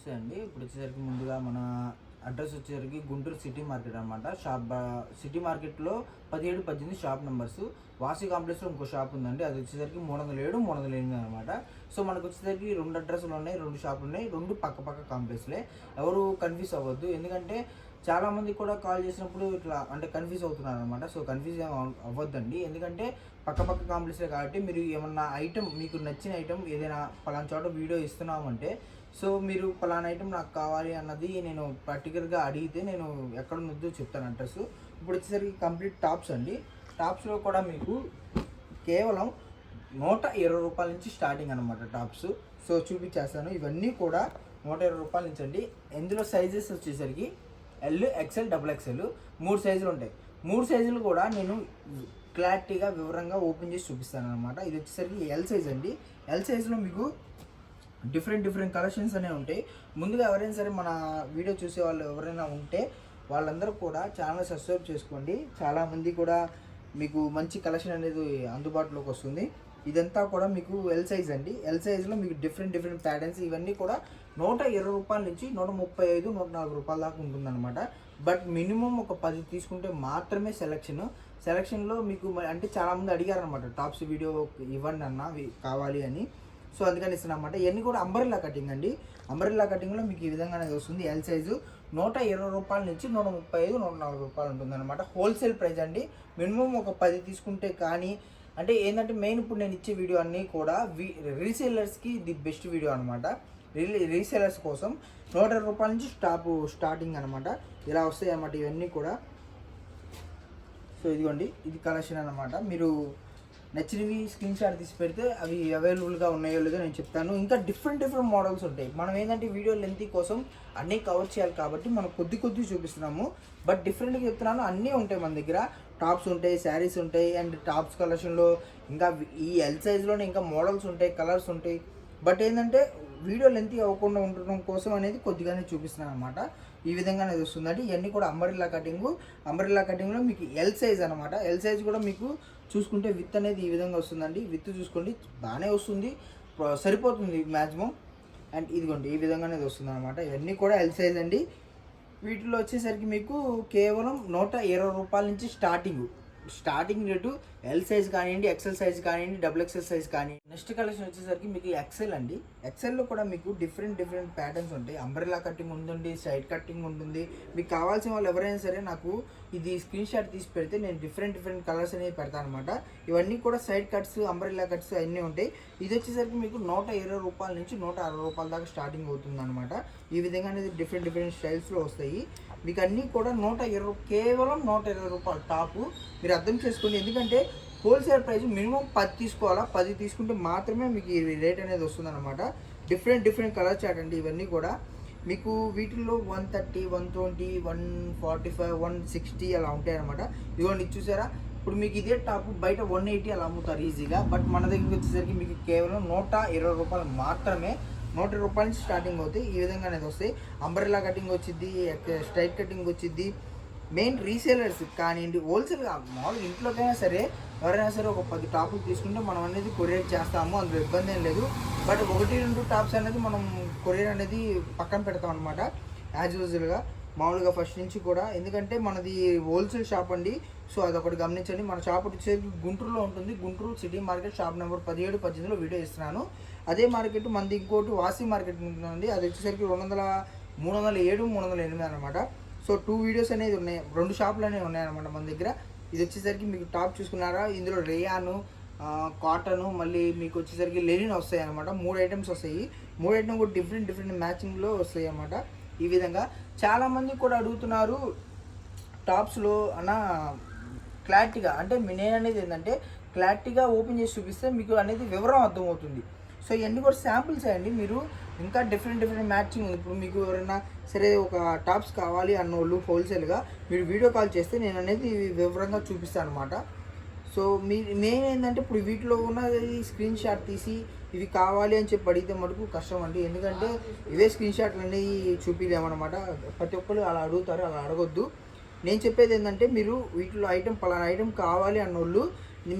నమస్తే అండి ఇప్పుడు వచ్చేసరికి ముందుగా మన అడ్రస్ వచ్చేసరికి గుంటూరు సిటీ మార్కెట్ అనమాట షాప్ సిటీ మార్కెట్లో పదిహేడు పద్దెనిమిది షాప్ నెంబర్స్. వాసి కాంప్లెక్స్లో ఇంకో షాప్ ఉందండి. అది వచ్చేసరికి మూడు వందల ఏడు మూడు వందల ఎనిమిది అనమాట సో మనకు వచ్చేసరికి రెండు అడ్రస్లు ఉన్నాయి రెండు షాపులు ఉన్నాయి రెండు పక్క పక్క కాంప్లెక్స్లే. ఎవరు కన్ఫ్యూజ్ అవ్వద్దు. ఎందుకంటే చాలా మంది కూడా కాల్ చేసినప్పుడు ఇట్లా అంటే కన్ఫ్యూజ్ అవుతున్నారు అనమాట సో కన్ఫ్యూజ్ అవ్వద్దండి. ఎందుకంటే పక్క పక్క కాంప్లెక్స్లే కాబట్టి మీరు ఏమన్నా ఐటమ్ మీకు నచ్చిన ఐటమ్ ఏదైనా పలానా చోట వీడియో ఇస్తున్నామంటే సో మీరు పలానా ఐటమ్ నాకు కావాలి అన్నది నేను పర్టికులర్గా అడిగితే నేను ఎక్కడ ఉందో చెప్తాను అడ్రస్ ఇప్పుడు వచ్చేసరికి కంప్లీట్ టాప్స్ అండి. టాప్స్లో కూడా మీకు కేవలం నూట ఇరవై రూపాయల నుంచి స్టార్టింగ్ అనమాట టాప్స్ సో చూపించేస్తాను. ఇవన్నీ కూడా నూట ఇరవై రూపాయల నుంచి అండి. ఇందులో సైజెస్ వచ్చేసరికి ఎల్ ఎక్సెల్ డబుల్ ఎక్సెల్ మూడు సైజులు ఉంటాయి. మూడు సైజులు కూడా నేను క్లారిటీగా వివరంగా ఓపెన్ చేసి చూపిస్తాను అనమాట ఇది వచ్చేసరికి ఎల్ సైజ్ అండి. ఎల్ సైజ్లో మీకు డిఫరెంట్ డిఫరెంట్ కలెక్షన్స్ అనేవి ఉంటాయి. ముందుగా ఎవరైనా సరే మన వీడియో చూసే వాళ్ళు ఎవరైనా ఉంటే వాళ్ళందరూ కూడా ఛానల్ సబ్స్క్రైబ్ చేసుకోండి. చాలామంది కూడా మీకు మంచి కలెక్షన్ అనేది అందుబాటులోకి వస్తుంది. ఇదంతా కూడా మీకు ఎల్ సైజ్ అండి. ఎల్ సైజ్లో మీకు డిఫరెంట్ డిఫరెంట్ ప్యాటర్న్స్ ఇవన్నీ కూడా నూట ఇరవై రూపాయల నుంచి నూట ముప్పై ఐదు నూట నాలుగు రూపాయల దాకా ఉంటుందన్నమాట. బట్ మినిమం ఒక పది తీసుకుంటే మాత్రమే సెలక్షన్ సెలక్షన్లో మీకు అంటే చాలామంది అడిగారు అనమాట టాప్స్ వీడియో ఇవ్వండి అన్న కావాలి అని. సో అందుకని ఇస్తాను అనమాట ఇవన్నీ కూడా అంబరిల్లా కటింగ్ అండి. అంబరిల్లా కటింగ్లో మీకు ఈ విధంగా అనేది వస్తుంది. ఎల్ సైజు నూట ఇరవై రూపాయల నుంచి నూట ముప్పై ఐదు నూట నలభై రూపాయలు ఉంటుంది అనమాట హోల్సేల్ ప్రైస్ అండి. మినిమం ఒక పది తీసుకుంటే కానీ అంటే ఏంటంటే మెయిన్ ఇప్పుడు నేను ఇచ్చే వీడియో అన్నీ కూడా రీసేలర్స్కి ది బెస్ట్ వీడియో అనమాట రీసేలర్స్ కోసం నూట రూపాయల నుంచి స్టాప్ స్టార్టింగ్ అనమాట ఇలా వస్తాయి అన్నమాట ఇవన్నీ కూడా. సో ఇదిగోండి ఇది కలెక్షన్ అనమాట మీరు నచ్చినవి స్క్రీన్ షాట్ తీసి పెడితే అవి అవైలబుల్గా ఉన్నాయో లేదో నేను చెప్తాను. ఇంకా డిఫరెంట్ డిఫరెంట్ మోడల్స్ ఉంటాయి. మనం ఏంటంటే వీడియో లెంత్ కోసం అన్నీ కవర్ చేయాలి కాబట్టి మనం కొద్ది కొద్ది చూపిస్తున్నాము. బట్ డిఫరెంట్గా చెప్తున్నాను అన్నీ ఉంటాయి మన దగ్గర. టాప్స్ ఉంటాయి శారీస్ ఉంటాయి అండ్ టాప్స్ కలెక్షన్లో ఇంకా ఈ ఎల్ సైజ్లోనే ఇంకా మోడల్స్ ఉంటాయి కలర్స్ ఉంటాయి. బట్ ఏంటంటే వీడియో లెంత్ అవ్వకుండా ఉండడం కోసం అనేది కొద్దిగానే చూపిస్తున్నాను అనమాట ఈ విధంగా అనేది వస్తుందండి ఇవన్నీ కూడా అంబరిల్లా కటింగ్ అంబరిల్లా కటింగ్లో మీకు ఎల్ సైజ్ అనమాట ఎల్ సైజ్ కూడా మీకు చూసుకుంటే విత్ అనేది ఈ విధంగా వస్తుందండి. విత్ చూసుకోండి బాగానే వస్తుంది. సరిపోతుంది మ్యాక్సిమం అండ్ ఇదిగోండి ఈ విధంగా అనేది వస్తుంది అనమాట ఇవన్నీ కూడా ఎల్ సైజ్ అండి. వీటిలో వచ్చేసరికి మీకు కేవలం నూట ఇరవై రూపాయల నుంచి starting starting rate L size కానివ్వండి ఎక్సెల్ సైజ్ కానివ్వండి డబుల్ ఎక్సెల్ సైజ్ కానివ్వండి. నెక్స్ట్ కలెక్షన్ వచ్చేసరికి మీకు ఎక్సెల్ అండి. ఎక్సెల్లో కూడా మీకు డిఫరెంట్ డిఫరెంట్ ప్యాటర్న్స్ ఉంటాయి. అంబ్రెలా కటింగ్ ఉంటుంది సైడ్ కటింగ్ ఉంటుంది. మీకు కావాల్సిన వాళ్ళు ఎవరైనా సరే నాకు ఇది స్క్రీన్ షాట్ తీసి పెడితే నేను డిఫరెంట్ డిఫరెంట్ కలర్స్ అనేవి పెడతాను అనమాట ఇవన్నీ కూడా సైడ్ కట్స్ అంబ్రెల్లా కట్స్ అన్నీ ఉంటాయి. ఇది వచ్చేసరికి మీకు నూట ఇరవై రూపాయల నుంచి నూట అరవై రూపాయల దాకా స్టార్టింగ్ అవుతుంది అనమాట ఈ విధంగా అనేది డిఫరెంట్ డిఫరెంట్ స్టైల్స్లో వస్తాయి. మీకు అన్నీ కూడా నూట ఇరవై కేవలం నూట ఇరవై రూపాయలు టాపు. మీరు అర్థం చేసుకోండి ఎందుకంటే హోల్సేల్ ప్రైస్ మినిమం పది తీసుకోవాలా? పది తీసుకుంటే మాత్రమే మీకు ఈ రేట్ అనేది వస్తుందన్నమాట. డిఫరెంట్ డిఫరెంట్ కలర్ చాట్ అండి ఇవన్నీ కూడా. మీకు వీటిల్లో one thirty one twenty one forty five one sixty అలా ఉంటాయన్నమాట. ఇదిగోండి చూసారా? ఇప్పుడు మీకు ఇదే టాప్ బయట వన్ ఎయిటీ అలా అమ్ముతారు ఈజీగా. బట్ మన దగ్గరికి వచ్చేసరికి మీకు కేవలం నూట ఇరవై రూపాయలు మాత్రమే నూట రూపాయల నుంచి స్టార్టింగ్ అవుతాయి. ఈ విధంగా అనేది వస్తాయి. అంబ్రెలా కటింగ్ వచ్చింది స్ట్రైట్ కటింగ్ వచ్చింది మెయిన్ రీసేలర్స్ కానివ్వండి హోల్సేల్గా మామూలుగా ఇంట్లోకైనా సరే ఎవరైనా సరే ఒక పది టాపులు తీసుకుంటే మనం అనేది కొరియర్ చేస్తాము అందులో ఇబ్బంది ఏం లేదు. బట్ ఒకటి రెండు టాప్స్ అనేది మనం కొరియర్ అనేది పక్కన పెడతాం అనమాట యాజ్ యూజువల్గా మామూలుగా ఫస్ట్ నుంచి కూడా. ఎందుకంటే మనది హోల్సేల్ షాప్ అండి. సో అదొకటి గమనించండి. మన షాప్ వచ్చేసరికి గుంటూరులో ఉంటుంది. Guntur city market shop number పదిహేడు పద్దెనిమిదిలో వీడియో ఇస్తున్నాను. అదే మార్కెట్ మనది ఇంకోటి వాసి మార్కెట్ ఉంటుందండి. అది వచ్చేసరికి రెండు వందల మూడు వందల ఏడు మూడు వందల ఎనిమిది అనమాట సో టూ వీడియోస్ అనేది ఉన్నాయి. రెండు షాపులు అనేవి ఉన్నాయన్నమాట మన దగ్గర. ఇది వచ్చేసరికి మీకు టాప్ చూసుకున్నారా? ఇందులో రేయాను కాటను మళ్ళీ మీకు వచ్చేసరికి లెనిన్ వస్తాయి అనమాట మూడు ఐటమ్స్ వస్తాయి. మూడు ఐటమ్ కూడా డిఫరెంట్ డిఫరెంట్ మ్యాచింగ్లో వస్తాయి అనమాట ఈ విధంగా చాలామంది కూడా అడుగుతున్నారు టాప్స్లో అన్న క్లారిటీగా. అంటే మీ నేను అనేది ఏంటంటే క్లారిటీగా ఓపెన్ చేసి చూపిస్తే మీకు అనేది వివరం అర్థమవుతుంది. సో ఇవన్నీ కూడా శాంపిల్స్ అండి. మీరు ఇంకా డిఫరెంట్ డిఫరెంట్ మ్యాచింగ్ ఇప్పుడు మీకు ఎవరైనా సరే ఒక టాప్స్ కావాలి అన్న వాళ్ళు హోల్సేల్గా మీరు వీడియో కాల్ చేస్తే నేను అనేది వివరంగా చూపిస్తాను అనమాట సో మీ మెయిన్ ఏంటంటే ఇప్పుడు వీటిలో ఉన్నది స్క్రీన్ షాట్ తీసి ఇవి కావాలి అని చెప్పి అడిగితే మటుకు కష్టం అండి. ఎందుకంటే ఇవే స్క్రీన్ షాట్లు అనేవి చూపించలేమన్నమాట ప్రతి ఒక్కరు అలా అడుగుతారు అలా అడగొద్దు. నేను చెప్పేది ఏంటంటే మీరు వీటిలో ఐటెం పలానా ఐటెం కావాలి అన్నోళ్ళు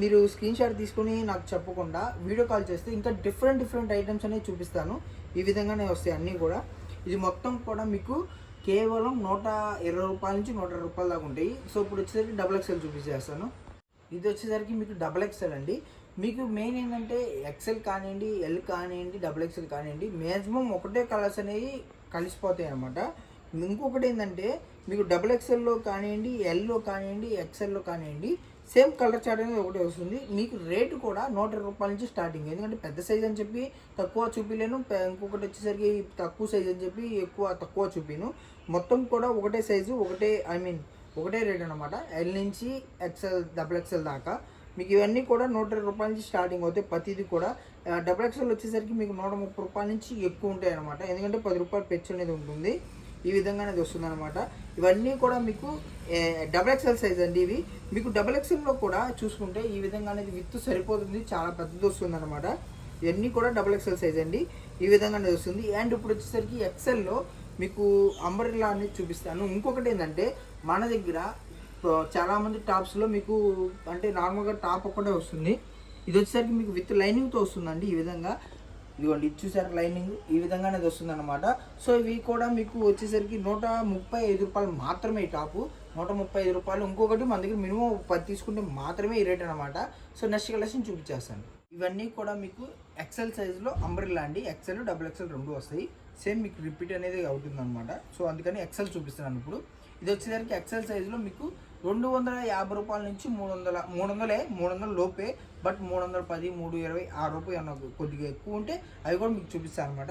మీరు స్క్రీన్ షాట్ తీసుకొని నాకు చెప్పకుండా వీడియో కాల్ చేస్తే ఇంకా డిఫరెంట్ డిఫరెంట్ ఐటమ్స్ అనేవి చూపిస్తాను. ఈ విధంగానే వస్తాయి అన్నీ కూడా. ఇది మొత్తం కూడా మీకు కేవలం నూట ఇరవై రూపాయల నుంచి నూట రూపాయల దాకా ఉంటాయి. సో ఇప్పుడు వచ్చేసరికి డబుల్ ఎక్స్ఎల్ చూపించేస్తాను ఇది వచ్చేసరికి మీకు డబుల్ ఎక్స్ఎల్ అండి. మీకు మెయిన్ ఏంటంటే ఎక్సెల్ కానివ్వండి ఎల్ కానివ్వండి డబుల్ ఎక్సెల్ కానివ్వండి మ్యాక్సిమం ఒకటే కలర్స్ అనేవి కలిసిపోతాయి అనమాట ఇంకొకటి ఏంటంటే మీకు డబుల్ ఎక్సెల్లో కానివ్వండి ఎల్లో కానివ్వండి ఎక్సెల్లో కానివ్వండి సేమ్ కలర్ చార్ట్ అనేది ఒకటే వస్తుంది. మీకు రేటు కూడా నూట రూపాయల నుంచి స్టార్టింగ్ ఎందుకంటే పెద్ద సైజ్ అని చెప్పి తక్కువ చూపిలేను ఇంకొకటి వచ్చేసరికి తక్కువ సైజ్ అని చెప్పి ఎక్కువ తక్కువ చూపిను. మొత్తం కూడా ఒకటే సైజు ఒకటే ఐ మీన్ ఒకటే రేట్ అనమాట ఎల్ నుంచి ఎక్సెల్ డబుల్ ఎక్సెల్ దాకా. మీకు ఇవన్నీ కూడా నూట ఇరవై రూపాయల నుంచి స్టార్టింగ్ అవుతాయి. ప్రతిదీ కూడా. డబల్ డబుల్ ఎక్సెల్ వచ్చేసరికి మీకు నూట ముప్పై రూపాయల నుంచి ఎక్కువ ఉంటాయి అనమాట ఎందుకంటే పది రూపాయలు పెచ్చు అనేది ఉంటుంది. ఈ విధంగా అనేది వస్తుంది అనమాట ఇవన్నీ కూడా మీకు డబల్ ఎక్స్ఎల్ ఎక్సెల్ సైజ్ అండి ఇవి. మీకు డబల్ ఎక్సెల్లో కూడా చూసుకుంటే ఈ విధంగా అనేది విత్ సరిపోతుంది. చాలా పెద్దది వస్తుంది అనమాట ఇవన్నీ కూడా డబల్ ఎక్సెల్ సైజ్ అండి. ఈ విధంగా అనేది వస్తుంది. అండ్ ఇప్పుడు వచ్చేసరికి ఎక్సెల్లో మీకు అంబరిలా అనేది చూపిస్తాను. ఇంకొకటి ఏంటంటే మన దగ్గర చాలామంది టాప్స్లో మీకు అంటే నార్మల్గా టాప్ ఒక్కటే వస్తుంది. ఇది వచ్చేసరికి మీకు విత్ లైనింగ్తో వస్తుందండి ఈ విధంగా. ఇదిగోండి ఇది చూసారు లైనింగ్ ఈ విధంగా అనేది వస్తుంది అనమాట సో ఇవి కూడా మీకు వచ్చేసరికి నూట ముప్పై ఐదు రూపాయలు మాత్రమే ఈ టాపు. నూట ముప్పై ఐదు రూపాయలు. ఇంకొకటి మన దగ్గర మినిమం పది తీసుకుంటే మాత్రమే ఈ రేట్ అనమాట సో నెక్స్ట్ కలెక్షన్ చూపించేస్తాను. ఇవన్నీ కూడా మీకు ఎక్సెల్ సైజులో అంబ్రిల్లా అండి. ఎక్సెల్ డబుల్ ఎక్సెల్ రెండు వస్తాయి. సేమ్ మీకు రిపీట్ అనేది అవుతుంది అనమాట సో అందుకని ఎక్సెల్ చూపిస్తున్నాను ఇప్పుడు. ఇది వచ్చేసరికి ఎక్సెల్ సైజులో మీకు రెండు వందల యాభై రూపాయల నుంచి మూడు వందల మూడు వందలే మూడు వందల లోపే బట్ మూడు వందల పది మూడు ఇరవై ఆరు రూపాయలు అన్న కొద్దిగా ఎక్కువ ఉంటే అవి కూడా మీకు చూపిస్తాను అనమాట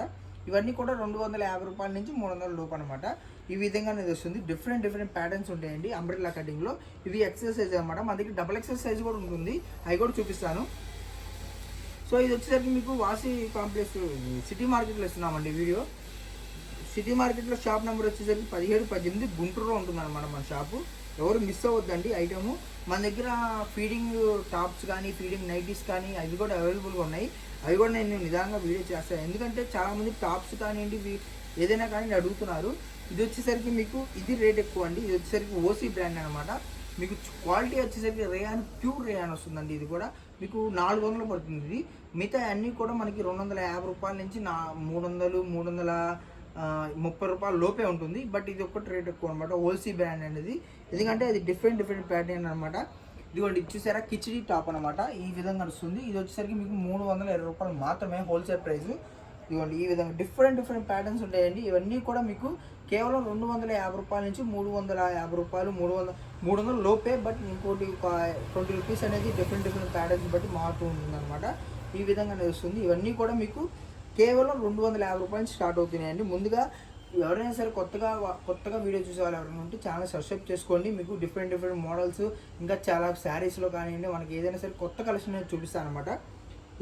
ఇవన్నీ కూడా రెండు వందల యాభై రూపాయల నుంచి మూడు వందల లోపు అనమాట ఈ విధంగా అనేది వస్తుంది. డిఫరెంట్ డిఫరెంట్ ప్యాటర్న్స్ ఉంటాయండి అంబ్రెల్లా కటింగ్లో ఇవి ఎక్సెల్ సైజ్ అనమాట మన దగ్గర డబల్ ఎక్సెల్ సైజ్ కూడా ఉంటుంది. అవి కూడా చూపిస్తాను. సో ఇది వచ్చేసరికి మీకు వాసి కాంప్లెక్స్ సిటీ మార్కెట్లో ఇస్తున్నామండి వీడియో. సిటీ మార్కెట్లో షాప్ నెంబర్ వచ్చేసరికి పదిహేడు పద్దెనిమిది గుంటూరులో ఉంటుంది అనమాట మన షాపు. ఎవరు మిస్ అవ్వద్దండి ఐటము. మన దగ్గర ఫీడింగ్ టాప్స్ కానీ ఫీడింగ్ నైటీస్ కానీ అవి కూడా అవైలబుల్గా ఉన్నాయి. అవి కూడా నేను నిదానంగా వీడియో చేస్తాను ఎందుకంటే చాలామంది టాప్స్ కానివ్వండి ఏదైనా కానీ అడుగుతున్నారు. ఇది వచ్చేసరికి మీకు ఇది రేట్ ఎక్కువ అండి. ఇది వచ్చేసరికి ఓసీ బ్రాండ్ అనమాట మీకు క్వాలిటీ వచ్చేసరికి రేయాన్ ప్యూర్ రేయాన్ వస్తుందండి ఇది కూడా. మీకు నాలుగు వందలు పడుతుంది. ఇది మిగతా అన్నీ కూడా మనకి రెండు వందల యాభై రూపాయల నుంచి నా మూడు వందలు మూడు వందల ముప్పై రూపాయల లోపే ఉంటుంది. బట్ ఇది ఒక్కటి రేట్ ఎక్కువ అనమాట ఓల్సీ బ్రాండ్ అనేది. ఎందుకంటే అది డిఫరెంట్ డిఫరెంట్ ప్యాటర్న్ అనమాట ఇదిగోండి ఇచ్చేసారా చూసారా? కిచిడి టాప్ అనమాట ఈ విధంగా వస్తుంది ఇది వచ్చేసరికి మీకు మూడు వందల ఇరవై రూపాయలు మాత్రమే హోల్సేల్ ప్రైస్. ఇదిగోండి ఈ విధంగా డిఫరెంట్ డిఫరెంట్ ప్యాటర్న్స్ ఉంటాయండి. ఇవన్నీ కూడా మీకు కేవలం రెండు వందల యాభై రూపాయల నుంచి మూడు వందల యాభై రూపాయలు మూడు వందల మూడు వందల లోపే. బట్ ఇంకోటి ఒక ట్వంటీ రూపీస్ అనేది డిఫరెంట్ డిఫరెంట్ ప్యాటర్న్స్ బట్టి మారుతూ ఉంటుంది అనమాట ఈ విధంగా నడుస్తుంది. వస్తుంది ఇవన్నీ కూడా మీకు కేవలం రెండు వందల యాభై రూపాయల నుంచి స్టార్ట్ అవుతున్నాయండి. ముందుగా ఎవరైనా సరే కొత్తగా కొత్తగా వీడియో చూసే వాళ్ళు ఎవరైనా ఉంటే ఛానల్ సబ్స్క్రైబ్ చేసుకోండి. మీకు డిఫరెంట్ డిఫరెంట్ మోడల్స్ ఇంకా చాలా శారీస్లో కానివ్వండి మనకి ఏదైనా సరే కొత్త కలెక్షన్ చూపిస్తాను అనమాట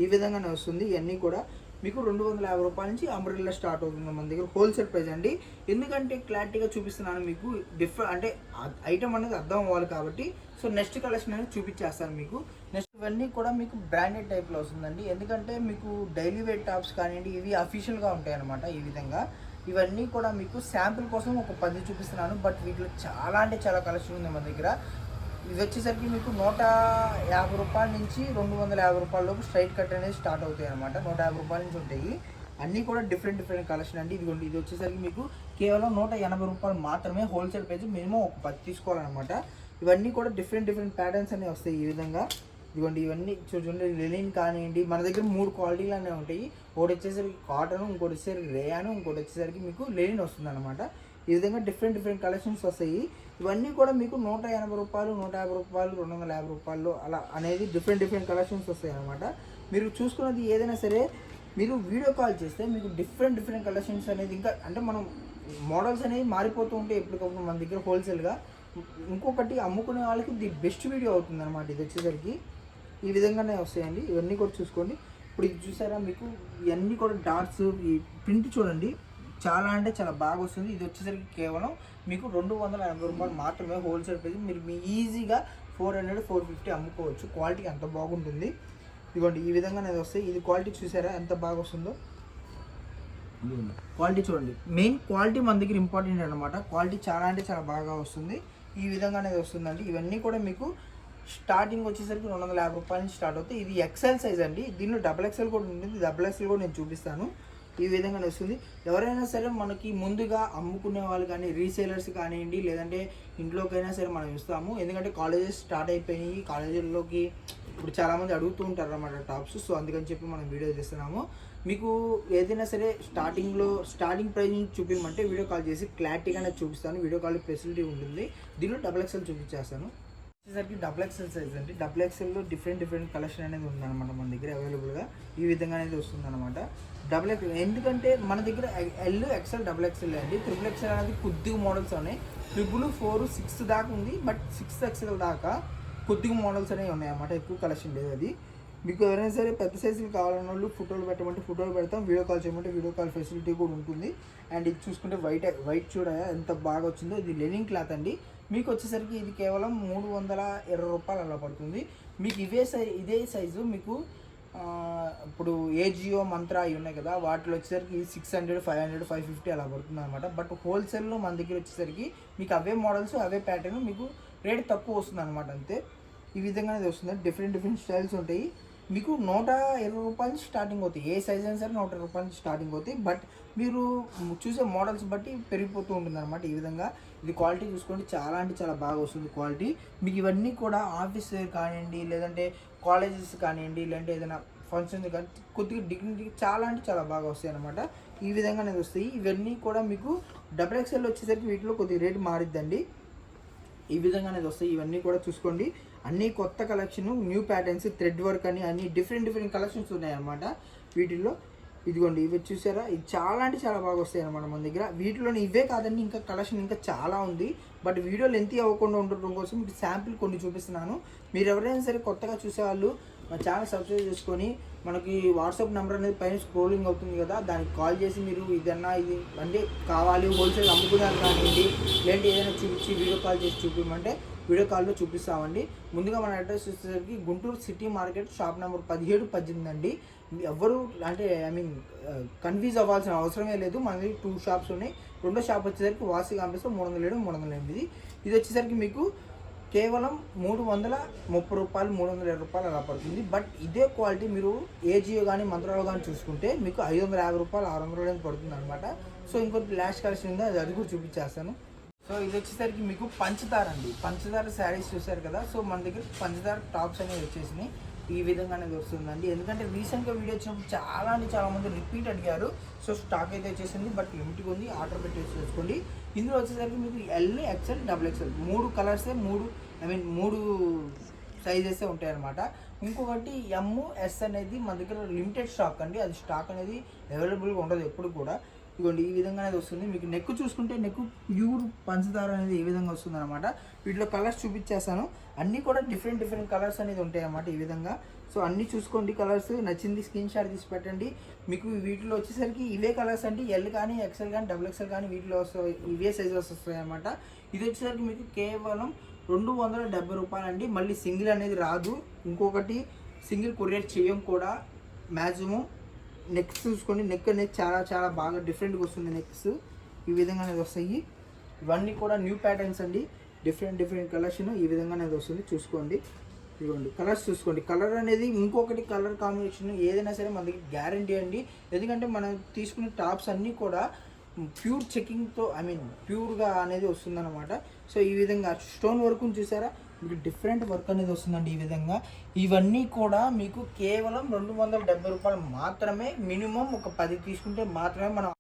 ఈ విధంగానే వస్తుంది. ఇవన్నీ కూడా మీకు రెండు వందల యాభై రూపాయల నుంచి అంబ్రెల్లా స్టార్ట్ అవుతుంది మన దగ్గర హోల్సేల్ ప్రైస్ అండి. ఎందుకంటే క్లారిటీగా చూపిస్తున్నాను మీకు డిఫరెంట్ అంటే ఐటమ్ అనేది అర్థం అవ్వాలి కాబట్టి సో నెక్స్ట్ కలెక్షన్ అనేది చూపించేస్తాను మీకు. నెక్స్ట్ ఇవన్నీ కూడా మీకు బ్రాండెడ్ టైప్లో వస్తుందండి. ఎందుకంటే మీకు డైలీ వేర్ టాప్స్ కానివ్వండి ఇవి అఫీషియల్గా ఉంటాయి అనమాట ఈ విధంగా. ఇవన్నీ కూడా మీకు శాంపిల్ కోసం ఒక పది చూపిస్తున్నాను బట్ వీటిలో చాలా అంటే చాలా కలెక్షన్ ఉంది మన దగ్గర. ఇది వచ్చేసరికి మీకు నూట యాభై రూపాయల నుంచి రెండు వందల యాభై రూపాయల లోపు స్ట్రైట్ కట్ అనేది స్టార్ట్ అవుతాయి అనమాట నూట యాభై రూపాయల నుంచి ఉంటాయి. అన్నీ కూడా డిఫరెంట్ డిఫరెంట్ కలెక్షన్ అండి. ఇదిగోండి ఇది వచ్చేసరికి మీకు కేవలం నూట ఎనభై రూపాయలు మాత్రమే హోల్సేల్ ప్రైస్ మినిమం ఒక పది తీసుకోవాలన్నమాట. ఇవన్నీ కూడా డిఫరెంట్ డిఫరెంట్ ప్యాటర్న్స్ అనేవి వస్తాయి ఈ విధంగా. ఇదిగోండి ఇవన్నీ చూడండి లెనిన్ కానివ్వండి మన దగ్గర మూడు క్వాలిటీలు అనేవి ఉంటాయి. ఒకటి వచ్చేసరికి కాటన్ ఇంకోటి వచ్చేసరికి రేయాను ఇంకోటి వచ్చేసరికి మీకు లెనిన్ వస్తుంది అనమాట ఈ విధంగా డిఫరెంట్ డిఫరెంట్ కలెక్షన్స్ వస్తాయి. ఇవన్నీ కూడా మీకు నూట ఎనభై రూపాయలు నూట యాభై రూపాయలు రెండు వందల యాభై రూపాయలు అలా అనేది డిఫరెంట్ డిఫరెంట్ కలెక్షన్స్ వస్తాయి అనమాట మీరు చూసుకున్నది ఏదైనా సరే మీరు వీడియో కాల్ చేస్తే మీకు డిఫరెంట్ డిఫరెంట్ కలెక్షన్స్ అనేది ఇంకా అంటే మనం మోడల్స్ అనేవి మారిపోతూ ఉంటాయి ఎప్పటికప్పుడు మన దగ్గర హోల్సేల్గా ఇంకొకటి అమ్ముకునే వాళ్ళకి ది బెస్ట్ వీడియో అవుతుంది అనమాట ఇది వచ్చేసరికి. ఈ విధంగానే వస్తాయండి. ఇవన్నీ కూడా చూసుకోండి. ఇప్పుడు ఇది చూసారా మీకు ఇవన్నీ కూడా డాట్స్ ఈ ప్రింట్ చూడండి. చాలా అంటే చాలా బాగా వస్తుంది. ఇది వచ్చేసరికి కేవలం మీకు రెండు వందల ఎనభై రూపాయలు మాత్రమే హోల్సేల్ ప్రైస్ మీరు మీ ఈజీగా ఫోర్ హండ్రెడ్ ఫోర్ ఫిఫ్టీ అమ్ముకోవచ్చు. క్వాలిటీ అంత బాగుంటుంది? ఇదిగోండి ఈ విధంగా అనేది వస్తాయి ఇది క్వాలిటీ చూసారా? ఎంత బాగా వస్తుందో? క్వాలిటీ చూడండి. మెయిన్ క్వాలిటీ మన దగ్గర ఇంపార్టెంట్ అనమాట క్వాలిటీ చాలా అంటే చాలా బాగా వస్తుంది. ఈ విధంగా అనేది వస్తుందండి. ఇవన్నీ కూడా మీకు స్టార్టింగ్ వచ్చేసరికి రెండు వందల యాభై రూపాయల నుంచి స్టార్ట్ అవుతాయి. ఇది ఎక్సెల్ సైజ్ అండి. దీనిలో డబుల్ ఎక్సెల్ కూడా ఉంటుంది. డబుల్ ఎక్సెల్ కూడా నేను చూపిస్తాను. ఈ విధంగా వస్తుంది. ఎవరైనా సరే మనకి ముందుగా అమ్ముకునే వాళ్ళు కానీ రీసేలర్స్ కానివ్వండి లేదంటే ఇంట్లోకైనా సరే మనం ఇస్తాము. ఎందుకంటే కాలేజెస్ స్టార్ట్ అయిపోయినాయి. కాలేజీల్లోకి ఇప్పుడు చాలామంది అడుగుతూ ఉంటారు అన్నమాట టాప్స్. సో అందుకని చెప్పి మనం వీడియో చేస్తున్నాము మీకు ఏదైనా సరే స్టార్టింగ్లో స్టార్టింగ్ ప్రైస్ నుంచి చూపించమంటే వీడియో కాల్ చేసి క్లారిటీగానే చూపిస్తాను. వీడియో కాల్ ఫెసిలిటీ ఉంటుంది. దీనిలో డబల్ ఎక్స్ఎల్ చూపించేస్తాను. వచ్చేసరికి డబుల్ ఎక్స్ఎల్ సైజ్ అండి. డబుల్ ఎక్సెల్లో డిఫరెంట్ డిఫరెంట్ కలెక్షన్ అనేది ఉందన్నమాట మన దగ్గర అవైలబుల్గా ఈ విధంగా అనేది వస్తుందన్నమాట. డబుల్ ఎక్సెల్ ఎందుకంటే మన దగ్గర ఎల్ ఎక్స్ఎల్ డబుల్ ఎక్స్ఎల్ అండి. ట్రిపుల్ ఎక్స్ఎల్ అనేది కొద్దిగా మోడల్స్ ఉన్నాయి ట్రిపుల్ ఫోర్ సిక్స్ దాకా ఉంది. బట్ సిక్స్ ఎక్స్ఎల్ దాకా కొద్దిగా మోడల్స్ అనేవి ఉన్నాయన్నమాట. ఎక్కువ కలెక్షన్ లేదు అది. మీకు ఎవరైనా సరే పెద్ద సైజులు కావాలన్న వాళ్ళు ఫోటోలు పెట్టమంటే ఫోటోలు పెడతాం. వీడియో కాల్ చేయమంటే వీడియో కాల్ ఫెసిలిటీ కూడా ఉంటుంది. అండ్ ఇది చూసుకుంటే వైట్ వైట్ చూడ ఎంత బాగా వచ్చిందో. ఇది లెనింగ్ క్లాత్ అండి. మీకు వచ్చేసరికి ఇది కేవలం మూడు వందల ఇరవై రూపాయలు అలా పడుతుంది. మీకు ఇవే సై ఇదే సైజు మీకు ఇప్పుడు ఏజియో మంత్ర అవి ఉన్నాయి కదా వాటిలో వచ్చేసరికి six hundred five hundred five fifty అలా పడుతుంది అనమాట బట్ హోల్సేల్లో మన దగ్గర వచ్చేసరికి మీకు అవే మోడల్స్ అవే ప్యాటర్న్ మీకు రేట్ తక్కువ వస్తుంది అనమాట అంతే. ఈ విధంగానే వస్తుంది. డిఫరెంట్ డిఫరెంట్ స్టైల్స్ ఉంటాయి. మీకు నూట ఇరవై రూపాయల నుంచి స్టార్టింగ్ అవుతాయి. ఏ సైజ్ అయినా సరే నూట ఇరవై రూపాయల నుంచి స్టార్టింగ్ అవుతాయి. బట్ మీరు చూసే మోడల్స్ బట్టి పెరిగిపోతూ ఉంటుంది అనమాట ఈ విధంగా. ఇది క్వాలిటీ చూసుకోండి. చాలా అంటే చాలా బాగా వస్తుంది క్వాలిటీ మీకు ఇవన్నీ కూడా ఆఫీస్ కానివ్వండి లేదంటే కాలేజెస్ కానివ్వండి లేదంటే ఏదైనా ఫంక్షన్స్ కానీ కొద్దిగా డిగ్నిటీ చాలా అంటే చాలా బాగా వస్తాయి అనమాట ఈ విధంగా అనేది వస్తాయి. ఇవన్నీ కూడా మీకు డబుల్ ఎక్స్ఎల్ వచ్చేసరికి వీటిలో కొద్దిగా రేట్ మారిద్దండి. ఈ విధంగా అనేది వస్తాయి. ఇవన్నీ కూడా చూసుకోండి. అన్ని కొత్త collection new patterns thread work అని అన్ని డిఫరెంట్ డిఫరెంట్ కలెక్షన్స్ ఉన్నాయన్నమాట. వీటిల్లో ఇదిగోండి ఇవి చూసారా? ఇది చాలా అంటే చాలా బాగా వస్తాయి అనమాట మన దగ్గర. వీటిలోని ఇవే కాదండి ఇంకా కలెక్షన్ ఇంకా చాలా ఉంది. బట్ వీడియో లెంత్ అవ్వకుండా ఉండటం కోసం మీకు శాంపిల్ కొన్ని చూపిస్తున్నాను. మీరు ఎవరైనా సరే కొత్తగా చూసేవాళ్ళు మా ఛానల్ సబ్స్క్రైబ్ చేసుకొని మనకి వాట్సాప్ నెంబర్ అనేది పైన స్క్రోలింగ్ అవుతుంది కదా దానికి కాల్ చేసి మీరు ఇదన్నా ఇది అంటే కావాలి హోల్సేల్ అమ్ముకున్నారు కానివ్వండి లేదంటే ఏదైనా చూపించి వీడియో కాల్ చేసి చూపించమంటే వీడియో కాల్లో చూపిస్తామండి. ముందుగా మన అడ్రస్ వచ్చేసరికి Guntur city market shop number పదిహేడు పద్దెనిమిది అండి. ఎవరు అంటే ఐ మీన్ కన్ఫ్యూజ్ అవ్వాల్సిన అవసరమే లేదు. మనది టూ షాప్స్ ఉన్నాయి. రెండో షాప్ వచ్చేసరికి వాసి కాంప్లెక్స్ మూడు వందల ఏడు మూడు వందల ఎనిమిది. ఇది వచ్చేసరికి మీకు కేవలం మూడు వందల ముప్పై రూపాయలు మూడు వందల ఇరవై రూపాయలు అలా పడుతుంది. బట్ ఇదే క్వాలిటీ మీరు ఏజియో కానీ మంత్రాలో కానీ చూసుకుంటే మీకు ఐదు వందల యాభై రూపాయలు ఆరు వందల రూపాయలు పడుతుంది అనమాట సో ఇంకోటి లాస్ట్ కలెక్షన్ ఉంది? అది అది కూడా చూపించేస్తాను. సో ఇది వచ్చేసరికి మీకు పంచదార అండి. పంచదార శారీస్ చూసారు కదా? సో మన దగ్గర పంచదార టాప్స్ అనేవి వచ్చేసినాయి. ఈ విధంగా అనేది వస్తుందండి. ఎందుకంటే రీసెంట్గా వీడియో వచ్చినప్పుడు చాలా అంటే చాలా మంది రిపీట్ అడిగారు. సో స్టాక్ అయితే వచ్చేసింది బట్ లిమిట్గా ఉంది ఆర్డర్ పెట్టి చేసుకోండి. ఇందులో వచ్చేసరికి మీకు ఎల్ ఎక్సెల్ డబుల్ ఎక్సెల్ మూడు కలర్సే మూడు ఐ మీన్ మూడు సైజెస్ ఉంటాయి అనమాట ఇంకొకటి ఎమ్ ఎస్ అనేది మన దగ్గర లిమిటెడ్ స్టాక్ అండి. అది స్టాక్ అనేది అవైలబుల్గా ఉండదు ఎప్పుడు కూడా. ఇదిగోండి ఈ విధంగా అనేది వస్తుంది. మీకు నెక్ చూసుకుంటే నెక్ ప్యూర్ పంచదార అనేది ఈ విధంగా వస్తుంది అనమాట వీటిలో కలర్స్ చూపించేస్తాను. అన్నీ కూడా డిఫరెంట్ డిఫరెంట్ కలర్స్ అనేది ఉంటాయి అన్నమాట ఈ విధంగా. సో అన్నీ చూసుకోండి కలర్స్ నచ్చింది స్క్రీన్ షాట్ తీసి పెట్టండి. మీకు వీటిలో వచ్చేసరికి ఇవే కలర్స్ అంటే ఎల్ కానీ ఎక్సెల్ కానీ డబుల్ ఎక్సెల్ కానీ వీటిలో వస్తాయి ఇవే సైజెస్ వస్తాయి అన్నమాట ఇది వచ్చేసరికి మీకు కేవలం రెండు వందల డెబ్బై రూపాయలు అండి మళ్ళీ సింగిల్ అనేది రాదు. ఇంకొకటి సింగిల్ కొరియర్ చేయం కూడా. మ్యాక్సిమం నెక్స్ చూసుకోండి. నెక్ అనేది చాలా చాలా బాగా డిఫరెంట్గా వస్తుంది నెక్స్ ఈ విధంగా అనేది వస్తాయి. ఇవన్నీ కూడా న్యూ ప్యాటర్న్స్ అండి. డిఫరెంట్ డిఫరెంట్ కలెక్షన్ ఈ విధంగా అనేది వస్తుంది. చూసుకోండి. ఇదిగోండి. కలర్స్ చూసుకోండి. కలర్ అనేది ఇంకొకటి కలర్ కాంబినేషన్ ఏదైనా సరే మన దగ్గర గ్యారంటీ అండి. ఎందుకంటే మనం తీసుకునే టాప్స్ అన్నీ కూడా ప్యూర్ చెకింగ్తో ఐ మీన్ ప్యూర్గా అనేది వస్తుందన్నమాట. సో ఈ విధంగా స్టోన్ వర్క్ చూసారా? మీకు డిఫరెంట్ వర్క్ అనేది వస్తుందండి ఈ విధంగా. ఇవన్నీ కూడా మీకు కేవలం రెండు వందల డెబ్బై రూపాయలు మాత్రమే మినిమం ఒక పది తీసుకుంటే మాత్రమే మనం